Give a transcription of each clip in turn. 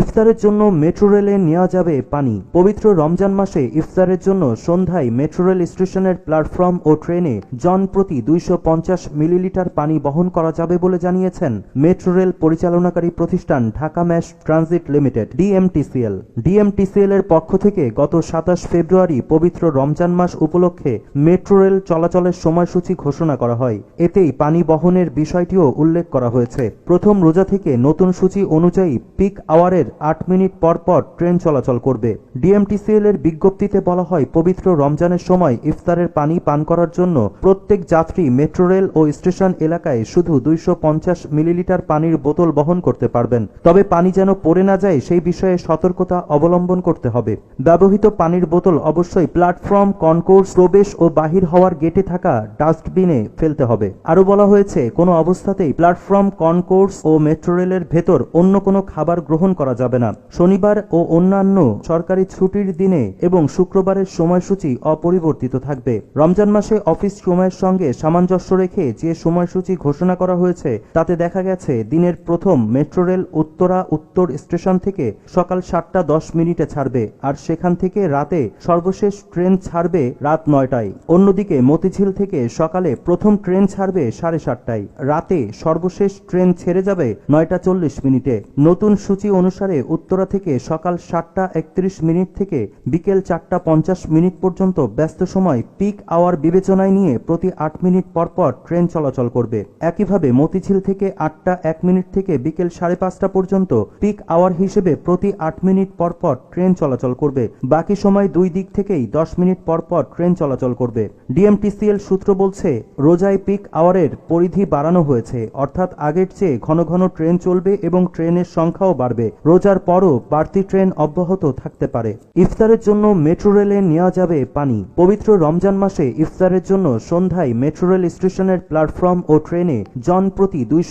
ইফতারের জন্য মেট্রো রেলে নেওয়া যাবে পানি। পবিত্র রমজান মাসে ইফতারের জন্য সন্ধ্যায় মেট্রো রেল স্টেশনের প্ল্যাটফর্ম ও ট্রেনে জন প্রতি দুইশো মিলিলিটার পানি বহন করা যাবে বলে জানিয়েছেন মেট্রো রেল পরিচালনাকারী প্রতিষ্ঠান Dhaka mass transit limited, DMTCL. DMTCL এর পক্ষ থেকে গত সাতাশ ফেব্রুয়ারি পবিত্র রমজান মাস উপলক্ষে মেট্রো রেল চলাচলের সময়সূচি ঘোষণা করা হয়। এতেই পানি বহনের বিষয়টিও উল্লেখ করা হয়েছে। প্রথম রোজা থেকে নতুন সূচি অনুযায়ী পিক আওয়ারের আট মিনিট পর পর ট্রেন চলাচল করবে। ডিএমটিসিএল এর বিজ্ঞপ্তিতে বলা হয়, পবিত্র রমজানের সময় ইফতারের পানি পান করার জন্য প্রত্যেক যাত্রী মেট্রো রেল ও স্টেশন এলাকায় শুধু দুইশো পঞ্চাশ মিলিলিটার পানির বোতল বহন করতে পারবেন। তবে পানি যেন পড়ে না যায় সেই বিষয়ে সতর্কতা অবলম্বন করতে হবে। ব্যবহৃত পানির বোতল অবশ্যই প্ল্যাটফর্ম, কনকোর্স, প্রবেশ ও বাহির হওয়ার গেটে থাকা ডাস্টবিনে ফেলতে হবে। আরও বলা হয়েছে, কোনো অবস্থাতেই প্ল্যাটফর্ম, কনকোর্স ও মেট্রো রেলের ভেতর অন্য কোনো খাবার গ্রহণ করা যাবে না। শনিবার ও অন্যান্য সরকারি ছুটির দিনে এবং শুক্রবারের সময়সূচি অপরিবর্তিত থাকবে। রমজান মাসে অফিস সময়ের সঙ্গে সামঞ্জস্য রেখে যে সময়সূচি ঘোষণা করা হয়েছে, তাতে দেখা গেছে দিনের প্রথম মেট্রো রেল উত্তরা উত্তর স্টেশন থেকে সকাল সাতটা দশ মিনিটে ছাড়বে আর সেখান থেকে রাতে সর্বশেষ ট্রেন ছাড়বে রাত নয়টায়। অন্যদিকে মতিঝিল থেকে সকালে প্রথম ট্রেন ছাড়বে সাড়ে সাতটায়। রাতে সর্বশেষ ট্রেন ছেড়ে যাবে নয়টা চল্লিশ মিনিটে। নতুন সূচি অনুসারে উত্তরা থেকে সকাল সাতটা একত্রিশ মিনিট থেকে বিকেল চারটা পঞ্চাশ মিনিট পর্যন্ত ব্যস্ত সময় পিক আওয়ার বিবেচনায় নিয়ে প্রতি আট মিনিট পর পর ট্রেন চলাচল করবে। একইভাবে মতিঝিল থেকে আটটা এক মিনিট থেকে বিকেল সাড়ে পাঁচটা পর্যন্ত পিক আওয়ার হিসেবে প্রতি আট মিনিট পর পর ট্রেন চলাচল করবে। বাকি সময় দুই দিক থেকেই দশ মিনিট পর পর ট্রেন চলাচল করবে। ডিএমটিসিএল সূত্র বলছে, রোজায় পিক আওয়ারের পরিধি বাড়ানো হয়েছে, অর্থাৎ আগের চেয়ে ঘন ঘন ট্রেন চলবে এবং ট্রেনের সংখ্যাও বাড়বে। রোজার পরও বাড়তি ট্রেন অব্যাহত থাকতে পারে। ইফতারের জন্য মেট্রো রেলে নেওয়া যাবে পানি। পবিত্র রমজান মাসে ইফতারের জন্য সন্ধ্যায় মেট্রো রেল স্টেশনের প্ল্যাটফর্ম ও ট্রেনে জন প্রতি দুইশ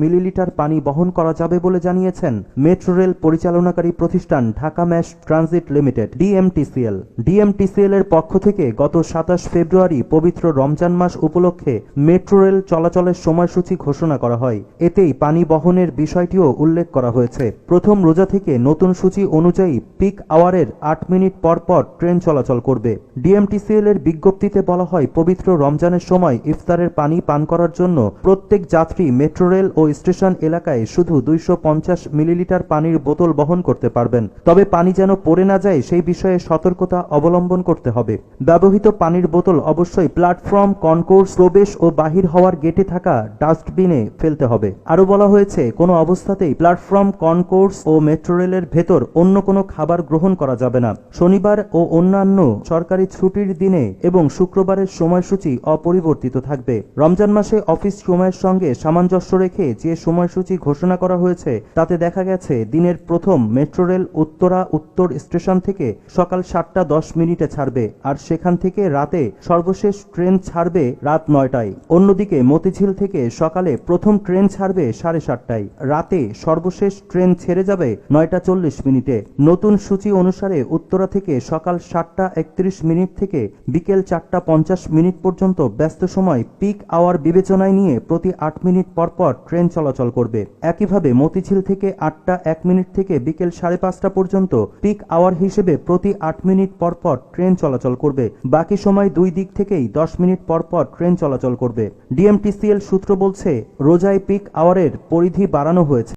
মিলিলিটার পানি বহন করা যাবে বলে জানিয়েছেন মেট্রো রেল পরিচালনাকারী প্রতিষ্ঠান Dhaka mass transit limited, DMTCL. DMTCL এর পক্ষ থেকে গত সাতাশ ফেব্রুয়ারি পবিত্র রমজান মাস উপলক্ষে মেট্রো রেল চলাচলের সময়সূচি ঘোষণা করা হয়। এতেই পানি বহনের বিষয়টিও উল্লেখ করা হয়েছে। প্রথম রোজা থেকে নতুন সূচি অনুযায়ী পিক আওয়ারের আট মিনিট পর পর ট্রেন চলাচল করবে। ডিএমটিসিএল এর বিজ্ঞপ্তিতে বলা হয়, পবিত্র রমজানের সময় ইফতারের পানি পান করার জন্য প্রত্যেক যাত্রী মেট্রো রেল ও স্টেশন এলাকায় শুধু দুইশো মিলিলিটার পানির বোতল বহন করতে পারবেন। তবে পানি যেন পড়ে না যায়, সেই বিষয়ে সতর্কতা অবলম্বন করতে হবে। ব্যবহৃত পানির বোতল অবশ্যই প্ল্যাটফর্ম কনকোর্স প্রবেশ ও বাহির হওয়ার গেটে থাকা ডাস্টবিনে ফেলতে হবে। আরও বলা হয়েছে, কোনো অবস্থাতেই প্ল্যাটফর্ম কনকোর্স ও মেট্রো রেলের ভেতর অন্য কোনো খাবার গ্রহণ করা যাবে না। শনিবার ও অন্যান্য সরকারি ছুটির দিনে এবং শুক্রবারের সময়সূচি অপরিবর্তিত থাকবে। রমজান মাসে অফিস সময়ের সঙ্গে সামঞ্জস্য রেখে যে সময়সূচি ঘোষণা করা হয়েছে, তাতে দেখা গেছে দিনের প্রথম মেট্রো রেল উত্তরা উত্তর স্টেশন থেকে সকাল সাতটা দশ মিনিটে ছাড়বে আর সেখান থেকে রাতে সর্বশেষ ট্রেন ছাড়বে রাত নয়টায়। অন্যদিকে মতিঝিল থেকে সকালে প্রথম ট্রেন ছাড়বে সাড়ে সাতটায়। রাতে সর্বশেষ ট্রেন ছেড়ে যাবে নয়টা চল্লিশ মিনিটে। নতুন সূচি অনুসারে উত্তরা থেকে সকাল সাতটা একত্রিশ মিনিট থেকে বিকেল চারটা পঞ্চাশ মিনিট পর্যন্ত ব্যস্ত সময় পিক আওয়ার বিবেচনায় নিয়ে প্রতি আট মিনিট পর পর ট্রেন চলাচল করবে। একইভাবে মতিঝিল থেকে আটটা এক মিনিট থেকে বিকেল সাড়ে পাঁচটা পর্যন্ত পিক আওয়ার হিসেবে প্রতি আট মিনিট পর পর ট্রেন চলাচল করবে। বাকি সময় দুই দিক থেকেই দশ মিনিট পর পর ট্রেন চলাচল করবে। ডিএমটিসিএল সূত্র বলছে, রোজায় পিক আওয়ারের পরিধি বাড়ানো হয়েছে।